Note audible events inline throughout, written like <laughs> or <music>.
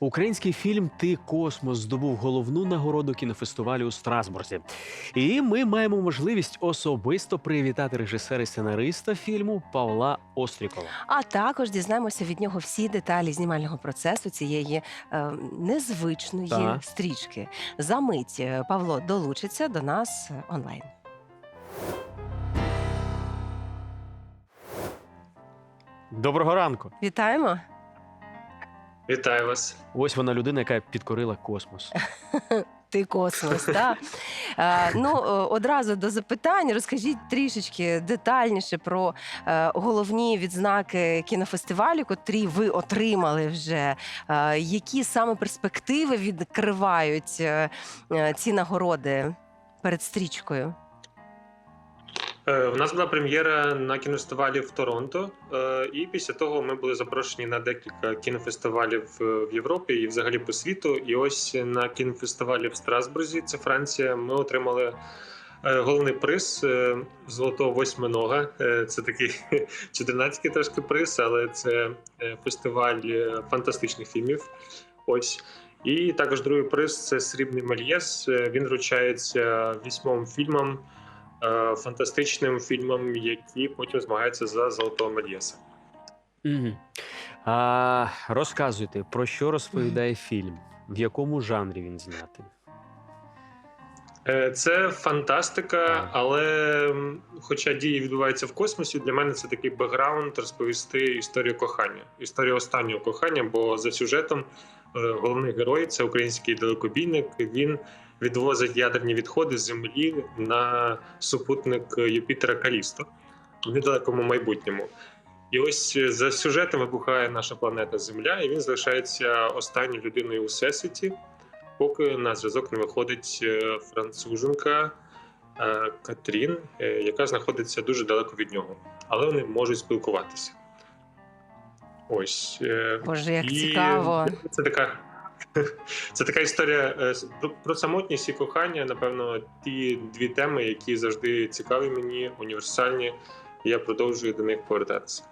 Український фільм Ти космос здобув головну нагороду кінофестивалю у Страсбурзі. І ми маємо можливість особисто привітати режисера і сценариста фільму Павла Острікова. А також дізнаємося від нього всі деталі знімального процесу цієї е, незвичної Так. стрічки. За мить е, Павло долучиться до нас е, онлайн. Доброго ранку! Вітаємо! Вітаю вас. Ось вона людина, яка підкорила космос. <laughs> Ти космос, так? Е, ну, е, одразу до запитань. Розкажіть трішечки детальніше про е, головні відзнаки кінофестивалю, котрі ви отримали вже. Які саме перспективи відкривають ці нагороди перед стрічкою? Е, У нас була прем'єра на кінофестивалі в Торонто, е, і після того ми були запрошені на декілька кінофестивалів е, в Європі і взагалі по світу. І ось на кінофестивалі в Страсбурзі, це Франція, ми отримали. е, Головний приз е, золотого восьминога. Е, Це такий <laughs> чотирнацький трошки приз, але це е, фестиваль е, фантастичних фільмів. Ось. І також другий приз це срібний Мельєс. Е, Він вручається вісьмом фільмам, е, фантастичним фільмам, які потім змагаються за золотого Мельєса. Угу. А, розказуйте, про що розповідає фільм, в якому жанрі він знятий? Е, Це фантастика, але хоча дії відбуваються в космосі, для мене це такий бекграунд розповісти історію кохання, історію останнього кохання. Бо за сюжетом е, головний герой це український далекобійник. Він відвозить ядерні відходи з землі на супутник Юпітера Калісто в недалекому майбутньому. І ось за сюжетом вибухає наша планета Земля, і він залишається останньою людиною у всесвіті, поки на зв'язок не виходить е, француженка е, Катрін, е, яка знаходиться дуже далеко від нього, але вони можуть спілкуватися. Ось Боже, як і цікаво. Це така. <laughs> Це така історія про, про самотність і кохання. Напевно, ті дві теми, які завжди цікаві мені, універсальні. і Я продовжую до них повертатися.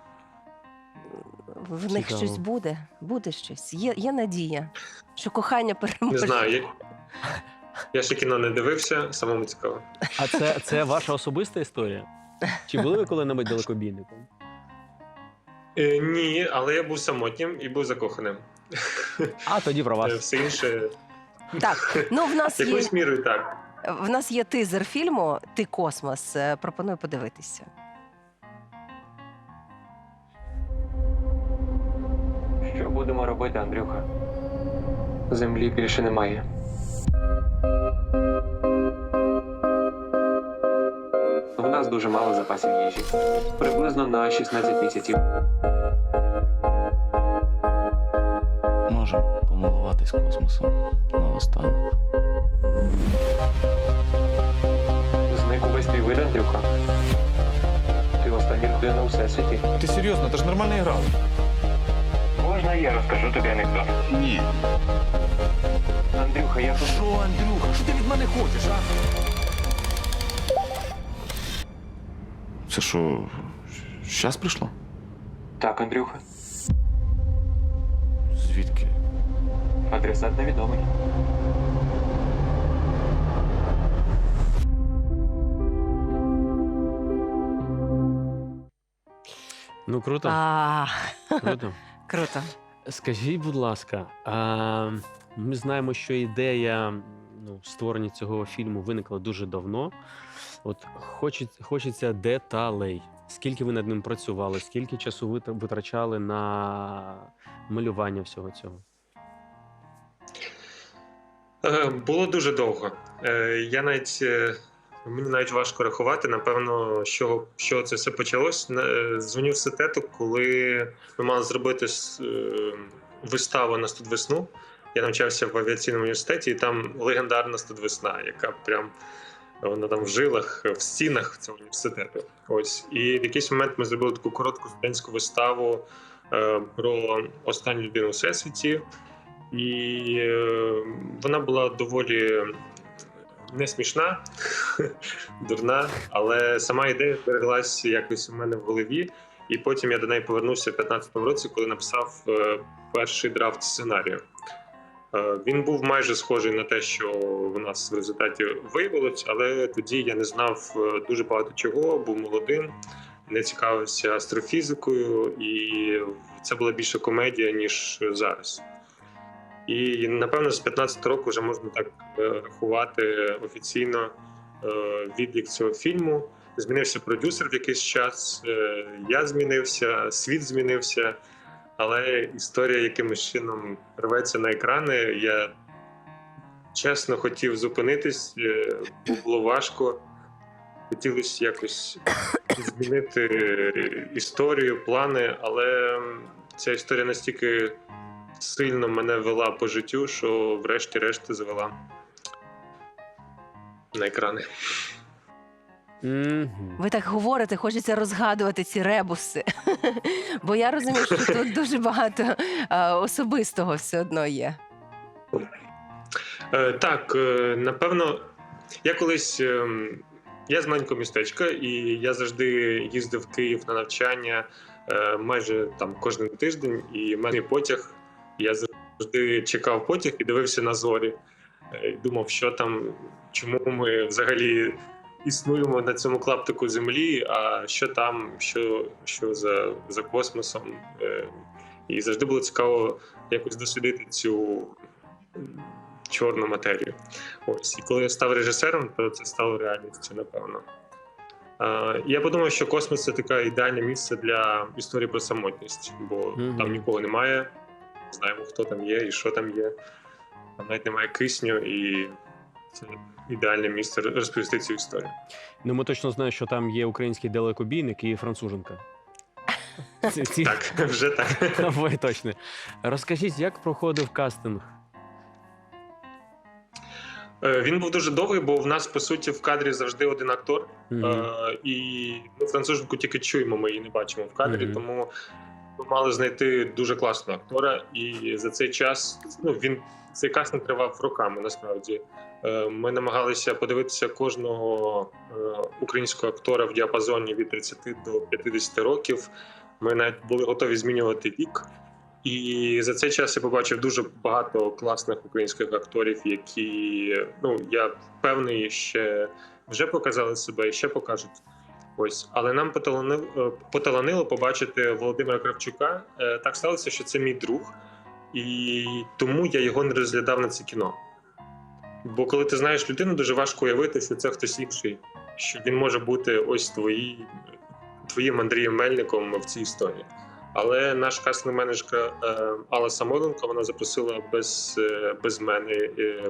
В них Цікаво. щось буде, буде щось. Є, є надія, що кохання переможе. Не знаю, я, я ще кіно не дивився, самому цікаво. А це, це ваша особиста історія? Чи були ви коли-небудь далекобійником? Е, ні, але я був самотнім і був закоханим. А тоді про Е, вас. Все інше Так, ну в нас є якоюсь мірою так. в нас є тизер фільму Ти космос. Е, Пропоную подивитися. Будемо робити, Андрюха? Землі більше немає. В нас дуже мало запасів їжі. Приблизно на 16 місяців. Можемо помилуватись космосом наостанок. Зник увесь твій вид, Андрюха. Ти остання людина у всесвіті. Ти серйозно, це ж нормальна гра. Можна я розкажу тобі анекдот? Ні. Андрюха, я тут. Що, Андрюха, що ти від мене хочеш, а? Це що, щас прийшло? Так, Андрюха. Звідки? Адресат невідомий. Ну круто, А, круто. Круто. Скажіть, будь ласка, а, ми знаємо, що ідея ну, створення цього фільму виникла дуже давно. От хочеться, хочеться деталей. Скільки ви над ним працювали, скільки часу ви витрачали на малювання всього цього? Е, Було дуже довго. Е, Я навіть е, мені навіть важко рахувати. Напевно, що, що це все почалось. Е, в сетету, коли ми мали зробити е, виставу на студвесну. Я навчався в авіаційному університеті, і там легендарна студвесна, яка прям вона там в жилах, в стінах цього університету. Ось. І в якийсь момент ми зробили таку коротку студентську виставу е, про останню людину у всесвіті. І вона була доволі не смішна, <laughs> дурна, але сама ідея збереглась якось у мене в голові. І потім я до неї повернувся в 15-му році, коли написав е, перший драфт сценарію. Е, Він був майже схожий на те, що в нас в результаті виявилось, але тоді я не знав е, дуже багато чого, був молодим, не цікавився астрофізикою, і це була більше комедія, ніж зараз. І напевно з 15 року вже можна так е, рахувати офіційно е, відлік цього фільму. Змінився продюсер в якийсь час, е, я змінився, світ змінився, але історія якимось чином рветься на екрани. Я чесно хотів зупинитись, було важко. Хотілося якось змінити історію, плани, але ця історія настільки сильно мене вела по життю, що врешті-решт завела на екрани. Мгм. Ви так говорите, хочеться розгадувати ці ребуси. <laughs> Бо я розумію, що тут дуже багато е, особистого все одно є. Е, так, е, напевно, я колись. ем, я з маленького містечка, і я завжди їздив в Київ на навчання е, майже там кожен тиждень, і в мене потяг. Я завжди чекав потяг і дивився на зорі. Е, і Думав, що там, чому ми взагалі існуємо на цьому клаптику землі, а що там, що, що за, за космосом. Е, І завжди було цікаво якось дослідити цю чорну матерію. Ось. І коли я став режисером, то це стало реальністю, напевно. Я подумав, що космос це таке ідеальне місце для історії про самотність, бо Мгм. там нікого немає, знаємо, хто там є і що там є. Там навіть немає кисню, і це ідеальне місце розповісти цю історію. Ну, ми точно знаємо, що там є український далекобійник і француженка. <laughs> Ці. Так, <laughs> вже так. <laughs> Обоє точно. Розкажіть, як проходив кастинг? Е, Він був дуже довгий, бо в нас по суті в кадрі завжди один актор. Е, і ми француженку тільки чуємо, ми її не бачимо в кадрі, Мгм. тому ми мали знайти дуже класного актора. І за цей час ну він цей кастинг тривав роками. Насправді Е, ми намагалися подивитися кожного е, українського актора в діапазоні від 30 до 50 років. Ми навіть були готові змінювати вік. І за цей час я побачив дуже багато класних українських акторів, які ну я певний ще вже показали себе і ще покажуть. Ось, але нам поталанило, е, поталанило побачити Володимира Кравчука. Е, Так сталося, що це мій друг, і тому я його не розглядав на це кіно. Бо коли ти знаєш людину, дуже важко уявити, що це хтось інший, що він може бути ось твої, твоїм Андрієм Мельником в цій історії. Але наш кастинг-менеджерка е, Алла Самойленко вона запросила без, без мене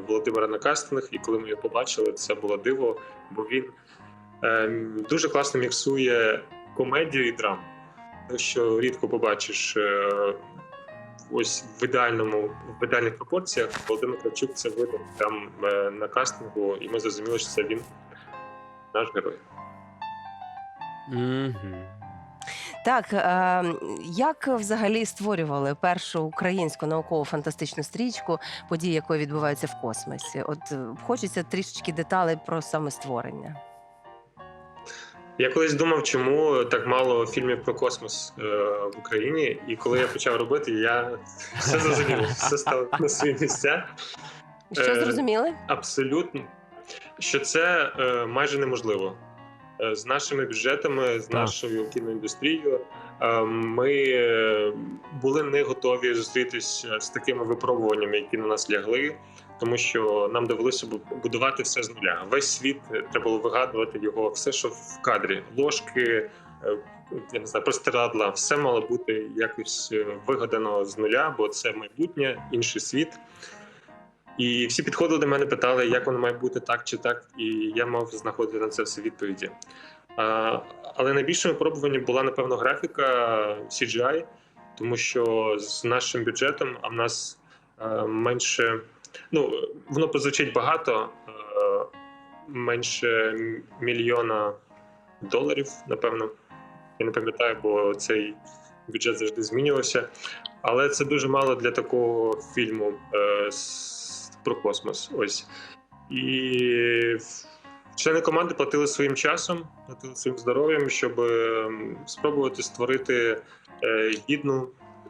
Володимира на кастинг, і коли ми його побачили, це було диво, бо він дуже класно міксує комедію і драму. Те, що рідко побачиш е, ось в ідеальному в ідеальних пропорціях. Володимир Кравчук це видав там е, на кастингу, і ми зрозуміли, що це він наш герой. Мгм. Так, е, як взагалі створювали першу українську науково-фантастичну стрічку, події якої відбуваються в космосі? От хочеться трішечки деталей про саме створення. Я колись думав, чому так мало фільмів про космос е, в Україні, і коли я почав робити, я все зрозумів, все стало на свої місця. Що Е, зрозуміли? Абсолютно, що це е, майже неможливо. Е, з нашими бюджетами, з Так. нашою кіноіндустрією, е, ми е, були не готові зустрітися з такими випробуваннями, які на нас лягли, тому що нам довелося бу- будувати все з нуля. Весь світ е, треба було вигадувати його, все, що в кадрі, ложки. е, Я не знаю, простирадла, все мало бути якось е, вигадано з нуля, бо це майбутнє, інший світ. І всі підходили до мене, питали, як воно має бути так чи так, і я мав знаходити на це все відповіді. А, але найбільшим випробуванням була, напевно, графіка CGI, тому що з нашим бюджетом, а в нас е, менше, ну, воно прозвучить багато, е, менше мільйона доларів, напевно. Я не пам'ятаю, бо цей бюджет завжди змінювався. Але це дуже мало для такого фільму е, про космос. Ось. І члени команди платили своїм часом, платили своїм здоров'ям, щоб е, спробувати створити гідну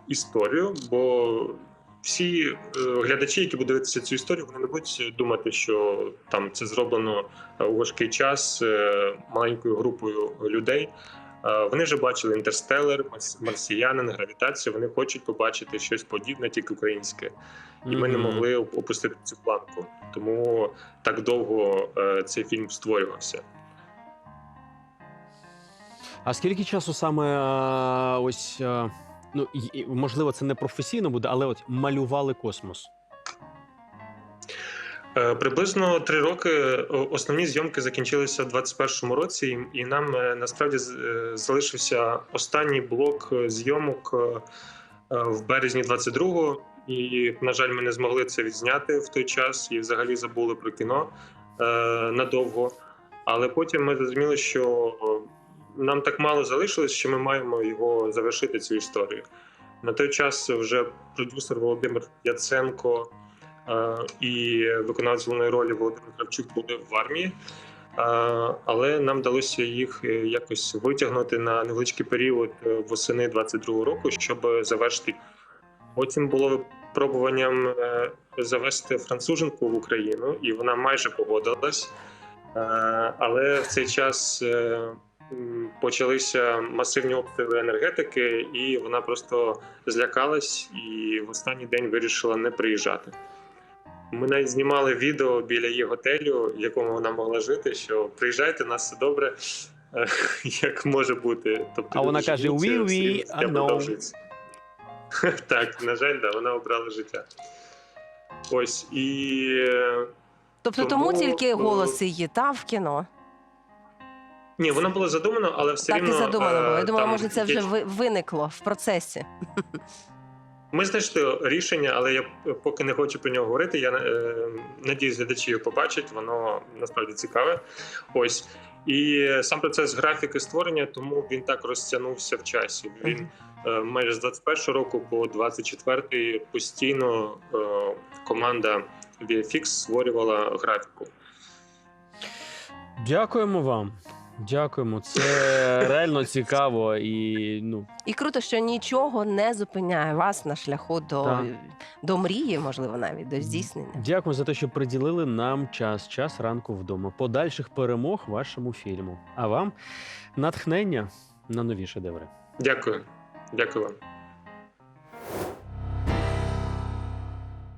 історію. Бо всі е, глядачі, які будуть дивитися цю історію, вони не будуть думати, що там це зроблено е, у важкий час е, маленькою групою людей. Вони вже бачили інтерстелер, Марс- марсіянин, гравітацію. Вони хочуть побачити щось подібне, тільки українське, і ми не могли опустити цю планку. Тому так довго цей фільм створювався. А скільки часу саме ось ну можливо, це не професійно буде, але от малювали космос? Е, Приблизно три роки основні зйомки закінчилися в 21-му році, і- нам е, насправді е, залишився останній блок е, зйомок е, е, в березні 22-го. І, на жаль, ми не змогли це відзняти в той час і взагалі забули про кіно е, надовго. Але потім ми зрозуміли, що е, нам так мало залишилось, що ми маємо його завершити цю історію. На той час вже продюсер Володимир Яценко е, і виконавець головної ролі Володимир Кравчук були в армії. Е, Але нам вдалося їх е, якось витягнути на невеличкий період е, восени 22-го року, щоб завершити. Потім було випробуванням е, завести француженку в Україну, і вона майже погодилась. Е, Але в цей час е, почалися масивні обстріли енергетики, і вона просто злякалась і в останній день вирішила не приїжджати. Ми навіть знімали відео біля її готелю, в якому вона могла жити. Що приїжджайте, у нас все добре, <laughs> як може бути. Тобто А вона каже, «Oui, oui, I know». Так, на жаль, да, вона обрала життя. Ось і е, Тобто Тому, тому тільки е, голос її та в кіно. Ні, воно було задумано, але все Так і рівно. задумано було. Я е, думала, там може, це вже виникло в процесі. <laughs> Ми знайшли рішення, але я поки не хочу про нього говорити. Я е, надіюсь, глядачі його побачать. Воно насправді цікаве. Ось і сам процес графіки створення, тому він так розтягнувся в часі. Він е, майже з 21 року по 24 постійно е, команда VFX створювала графіку. Дякуємо вам. Дякуємо. Це реально цікаво і ну І круто, що нічого не зупиняє вас на шляху до, Так. до мрії, можливо, навіть до здійснення. дякую за те, що приділили нам час, час ранку вдома. Подальших перемог вашому фільму. А вам натхнення на нові шедеври. Дякую, дякую вам.